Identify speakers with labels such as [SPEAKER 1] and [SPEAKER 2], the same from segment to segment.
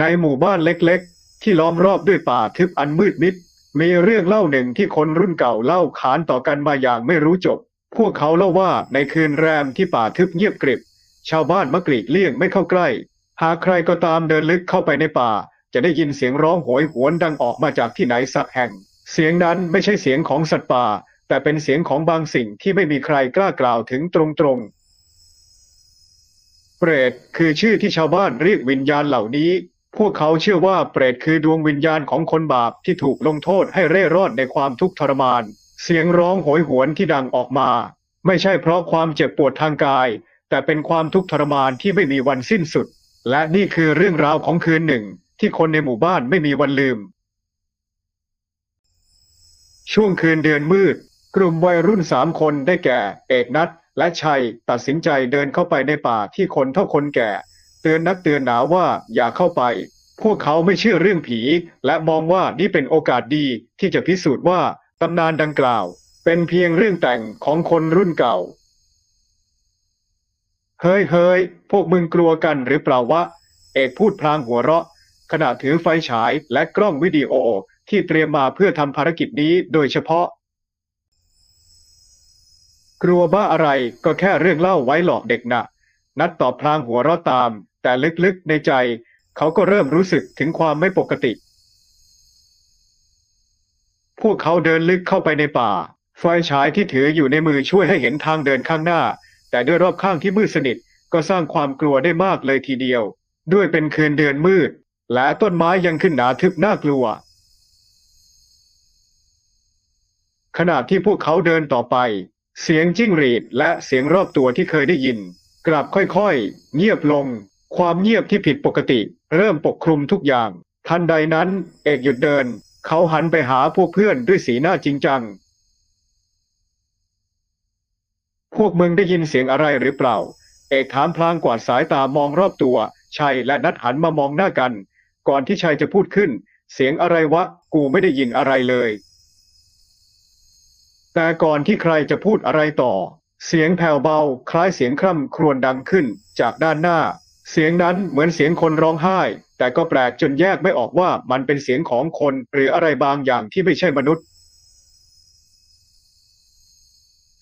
[SPEAKER 1] ในหมู่บ้านเล็กๆ ที่ล้อมรอบด้วยป่าทึบอันมืดมิด มีเรื่องเล่าหนึ่งที่คนรุ่นเก่าเล่าขานต่อกันมาอย่างไม่รู้จบ พวกเขาเล่าว่าในคืนแรมที่ป่าทึบเงียบกริบ ชาวบ้านมักกลีกเลี่ยงไม่เข้าใกล้ หากใครก็ตามเดินลึกเข้าไปในป่า จะได้ยินเสียงร้องโหยหวนดังออกมาจากที่ไหนสักแห่ง เสียงนั้นไม่ใช่เสียงของสัตว์ป่า แต่เป็นเสียงของบางสิ่งที่ไม่มีใครกล้ากล่าวถึงตรงๆเปรตคือชื่อที่ชาวบ้านเรียกวิญญาณเหล่านี้ พวกเขาเชื่อว่าเปรตคือดวงวิญญาณของคนบาปที่ถูกลงโทษให้เร่ร่อนในความทุกข์ทรมาน เสียงร้องโหยหวนที่ดังออกมา ไม่ใช่เพราะความเจ็บปวดทางกาย แต่เป็นความทุกข์ทรมานที่ไม่มีวันสิ้นสุด และนี่คือเรื่องราวของคืนหนึ่ง ที่คนในหมู่บ้านไม่มีวันลืม ช่วงคืนเดือนมืด กลุ่มวัยรุ่นสามคนได้แก่ เอกนัทและชัยตัดสินใจเดินเข้าไปในป่าที่คนเท่าคนแก่ เตือนนักเตือนหนาว่าอย่าเข้าไป พวกเขาไม่เชื่อเรื่องผี และมองว่านี่เป็นโอกาสดีที่จะพิสูจน์ว่าตำนานดังกล่าว เป็นเพียงเรื่องแต่งของคนรุ่นเก่า เฮ้ยเฮ้ยพวกมึงกลัวกันหรือเปล่าวะ เอกพูดพลางหัวเราะ ขณะถือไฟฉายและกล้องวิดีโอที่เตรียมมาเพื่อทำภารกิจนี้โดยเฉพาะ กลัวบ้าอะไรก็แค่เรื่องเล่าไว้หลอกเด็กนะนัดตอบพลางหัวเราะตาม แต่ลึกๆในใจเขาก็เริ่มรู้สึกถึงความไม่ปกติ พวกเขาเดินลึกเข้าไปในป่า ไฟฉายที่ถืออยู่ในมือช่วยให้เห็นทางเดินข้างหน้า แต่ด้วยรอบข้างที่มืดสนิทก็สร้างความกลัวได้มากเลยทีเดียว ด้วยเป็นคืนเดือนมืด และต้นไม้ยังขึ้นหนาทึบน่ากลัว ขณะที่พวกเขาเดินต่อไป เสียงจิ้งหรีดและเสียงรอบตัวที่เคยได้ยิน กลับค่อยๆ เงียบลง ความเงียบที่ผิดปกติ เริ่มปกคลุมทุกอย่าง ทันใดนั้น เอกหยุดเดิน เขาหันไปหาพวกเพื่อนด้วยสีหน้าจริงจัง พวกมึงได้ยินเสียงอะไรหรือเปล่า เอกถามพลางกวาดสายตามองรอบตัวชัยและนัดหันมามองหน้ากัน ก่อนที่ชัยจะพูดขึ้น เสียงอะไรวะ กูไม่ได้ยินอะไรเลย แต่ก่อนที่ใครจะพูดอะไรต่อ เสียงแผ่วเบา คล้ายเสียงคร่ำครวญดังขึ้นจากด้านหน้า เสียงนั้นเหมือนเสียงคนร้องไห้ แต่ก็แปลกจนแยกไม่ออกว่ามันเป็นเสียงของคนหรืออะไรบางอย่างที่ไม่ใช่มนุษย์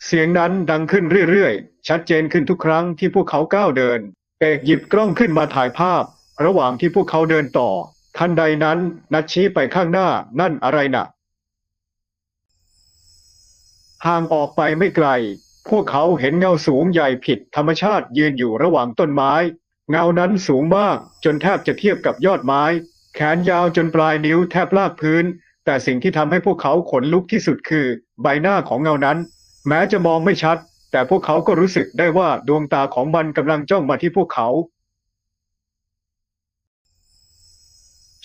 [SPEAKER 1] เสียงนั้นดังขึ้นเรื่อยๆ ชัดเจนขึ้นทุกครั้งที่พวกเขาก้าวเดินเอกหยิบกล้องขึ้นมาถ่ายภาพ ระหว่างที่พวกเขาเดินต่อ ทันใดนั้นนัดชี้ไปข้างหน้านั่นอะไรน่ะห่างออกไปไม่ไกล พวกเขาเห็นเงาสูงใหญ่ผิดธรรมชาติยืนอยู่ระหว่างต้นไม้ เงานั้นสูงมากจนแทบจะเทียบกับยอดไม้ แขนยาวจนปลายนิ้วแทบลากพื้น แต่สิ่งที่ทำให้พวกเขาขนลุกที่สุดคือ ใบหน้าของเงานั้น แม้จะมองไม่ชัด แต่พวกเขาก็รู้สึกได้ว่าดวงตาของมันกำลังจ้องมาที่พวกเขา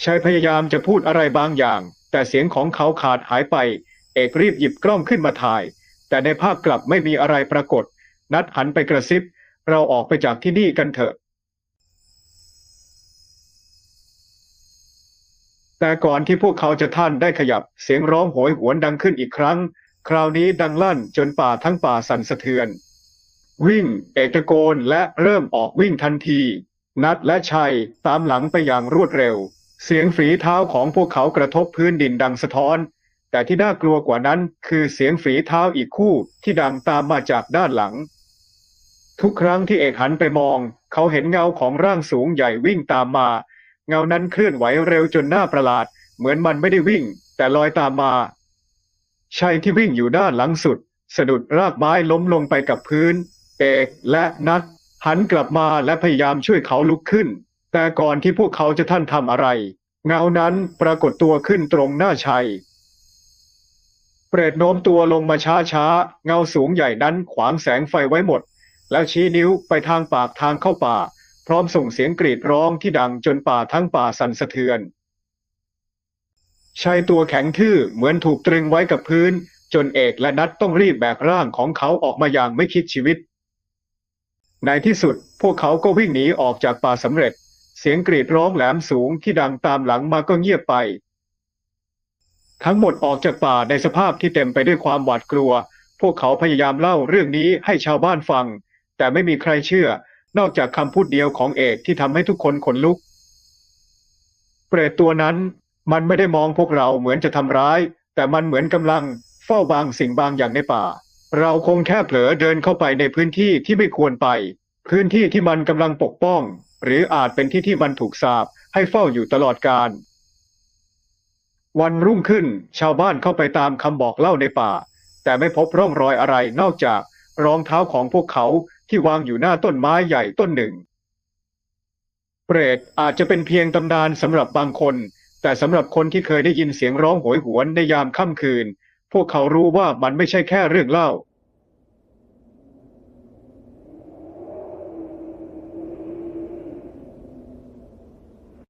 [SPEAKER 1] ชายพยายามจะพูดอะไรบางอย่าง แต่เสียงของเขาขาดหายไป เอกรีบหยิบกล้องขึ้นมาถ่าย แต่ในภาพกลับไม่มีอะไรปรากฏ นัดหันไปกระซิบ เราออกไปจากที่นี่กันเถอะ แต่ก่อนที่พวกเขาจะท่านได้ขยับเสียงร้องโหยหวนดังขึ้นอีกครั้ง คราวนี้ดังลั่นจนป่าทั้งป่าสั่นสะเทือน วิ่ง เอกตะโกนและเริ่มออกวิ่งทันที นัดและชัยตามหลังไปอย่างรวดเร็ว เสียงฝีเท้าของพวกเขากระทบพื้นดินดังสะท้อน แต่ที่น่ากลัวกว่านั้นคือเสียงฝีเท้าอีกคู่ที่ดังตามมาจากด้านหลัง ทุกครั้งที่เอกหันไปมอง เขาเห็นเงาของร่างสูงใหญ่วิ่งตามมา เงานั้นเคลื่อนไหวเร็วจนน่าประหลาด เหมือนมันไม่ได้วิ่ง แต่ลอยตามมาชัยที่วิ่งอยู่ด้านหลังสุด สะดุดรากไม้ล้มลงไปกับพื้น เอกและนัดหันกลับมาและพยายามช่วยเขาลุกขึ้น แต่ก่อนที่พวกเขาจะท่านทำอะไร เงานั้นปรากฏตัวขึ้นตรงหน้าชัยเปรตโน้มตัวลงมาช้าช้าเงาสูงใหญ่นั้นขวางแสงไฟไว้หมด แล้วชี้นิ้วไปทางปากทางเข้าป่า พร้อมส่งเสียงกรีดร้องที่ดังจนป่าทั้งป่าสั่นสะเทือนชายตัวแข็งทื่อเหมือนถูกตรึงไว้กับพื้น จนเอกและนัดต้องรีบแบกร่างของเขาออกมาอย่างไม่คิดชีวิต ในที่สุดพวกเขาก็วิ่งหนีออกจากป่าสำเร็จ เสียงกรีดร้องแหลมสูงที่ดังตามหลังมาก็เงียบไป ทั้งหมดออกจากป่าในสภาพที่เต็มไปด้วยความหวาดกลัว พวกเขาพยายามเล่าเรื่องนี้ให้ชาวบ้านฟัง แต่ไม่มีใครเชื่อ นอกจากคำพูดเดียวของเอกที่ทำให้ทุกคนขนลุก เปรตตัวนั้นมันไม่ได้มองพวกเราเหมือนจะทำร้าย แต่มันเหมือนกำลังเฝ้าบางสิ่งบางอย่างในป่า เราคงแค่เผลอเดินเข้าไปในพื้นที่ที่ไม่ควรไป พื้นที่ที่มันกำลังปกป้อง หรืออาจเป็นที่ที่มันถูกสาปให้เฝ้าอยู่ตลอดกาลวันรุ่งขึ้นชาวบ้านเข้าไปตามคำบอกเล่าในป่า แต่ไม่พบร่องรอยอะไรนอกจากรองเท้าของพวกเขา ที่วางอยู่หน้าต้นไม้ใหญ่ต้นหนึ่ง เปรตอาจจะเป็นเพียงตำนานสำหรับบางคน แต่สำหรับคนที่เคยได้ยินเสียงร้องโหยหวนในยามค่ำคืน พวกเขารู้ว่ามันไม่ใช่แค่เรื่องเล่า